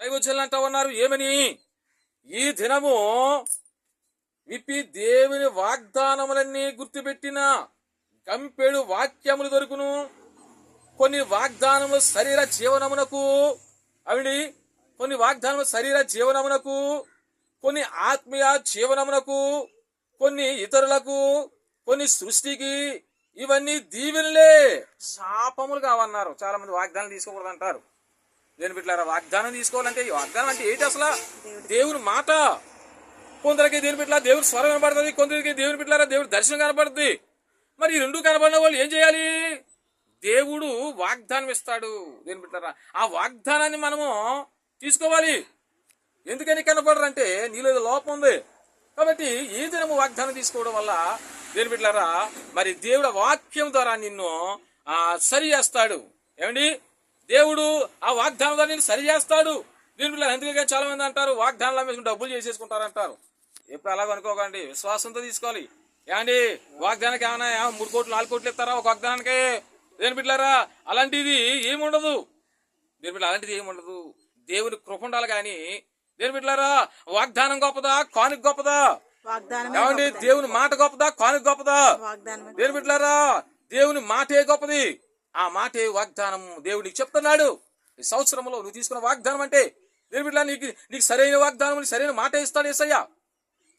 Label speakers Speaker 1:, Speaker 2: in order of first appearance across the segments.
Speaker 1: దైవజనులు అంటా ఉన్నారు. ఏమని? ఈ దినము విప్పి దేవుని వాగ్దానములన్నీ గుర్తుపెట్టిన గంపెడు వాక్యములు దొరుకును. కొన్ని వాగ్దానములు శరీర జీవనమునకు అవిడి కొన్ని వాగ్దానములు శరీర జీవనమునకు కొన్ని ఆత్మీయ జీవనమునకు కొన్ని ఇతరులకు కొన్ని సృష్టికి ఇవన్నీ దీవెనలే. శాపములు కావన్నారు. చాలా మంది వాగ్దానం తీసుకోకూడదు నేను దేని బిడ్డారా వాగ్దానం తీసుకోవాలంటే ఈ వాగ్దానం అంటే ఏంటి అసలు? దేవుని మాట. కొందరికి దేవుని బిడ్డ దేవుని స్వరం కనబడుతుంది కొందరికి దేవుని పెట్టారా దేవుడి దర్శనం కనబడుతుంది. మరి ఈ రెండు కనబడిన వాళ్ళు ఏం చేయాలి? దేవుడు వాగ్దానం ఇస్తాడు. దేని బిడ్డారా ఆ వాగ్దానాన్ని మనము తీసుకోవాలి. ఎందుకని కనపడరంటే నీలో లోపం ఉంది. కాబట్టి ఈ దినము వాగ్దానం తీసుకోవడం వల్ల దేని బిడ్డారా మరి దేవుడు వాక్యం ద్వారా నిన్ను సరి చేస్తాడు. ఏమండి? దేవుడు ఆ వాగ్దానం ద్వారా నిన్ను సరి చేస్తాడు. దీని ఎందుకంటే చాలా మంది అంటారు వాగ్దానాలు అమ్మేసుకుని డబ్బులు చేసేసుకుంటారు అంటారు ఎప్పుడు అలాగ అనుకోకండి విశ్వాసంతో తీసుకోవాలి. ఏమండి వాగ్దానానికి ఏమైనా మూడు కోట్లు నాలుగు కోట్లు ఇస్తారా ఒక వాగ్దానానికి? దేని బిడ్డారా అలాంటిది ఏముండదు దేని బిడ్డ అలాంటిది ఏముండదు దేవుని కృప ఉండాలి కానీ దేని బిడ్డారా వాగ్దానం గొప్పదా కానుక గొప్పదా? ఏమండి దేవుని మాట గొప్పదా కానుక గొప్పదా? దేని బిడ్డారా దేవుని మాటే గొప్పది. ఆ మాటే వాగ్దానం దేవుడికి చెప్తున్నాడు. ఈ సంవత్సరంలో నువ్వు తీసుకున్న వాగ్దానం అంటే దేవుడిలా నీకు నీకు సరైన వాగ్దానం నీకు సరైన మాట ఇస్తాడు ఏసయ్యా.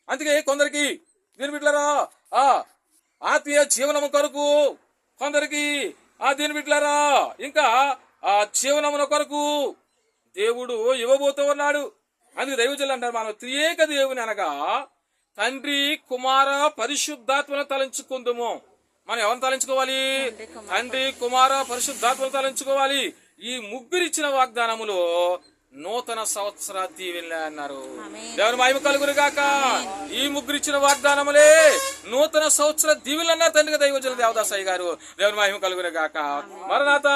Speaker 1: అందుకే కొందరికి దీని బిడ్డలారా ఆ ఆత్మీయ జీవనము కొరకు కొందరికి ఆ దీని బిడ్డలారా ఇంకా ఆ జీవనమున కొరకు దేవుడు ఇవ్వబోతూ ఉన్నాడు. అందుకే దైవజలు అంటారు మనం త్రియేక దేవుని అనగా తండ్రి కుమార పరిశుద్ధాత్మను తలంచుకుందుము. మనం ఎవరిని తలంచుకోవాలి? తండ్రి కుమార పరిశుద్ధాత్మను తలంచుకోవాలి. ఈ ముగ్గురు ఇచ్చిన వాగ్దానములో నూతన సంవత్సర దీవెనలే అన్నారు. దేవుని మహిమ కలుగురు గాక. ఈ ముగ్గురు ఇచ్చిన వాగ్దానములే నూతన సంవత్సర దీవెనలు అన్నారు తండ్రి దైవజనులు దేవదాసయ్య గారు. దేవుని మహిమ కలుగురు గాక. మరణాత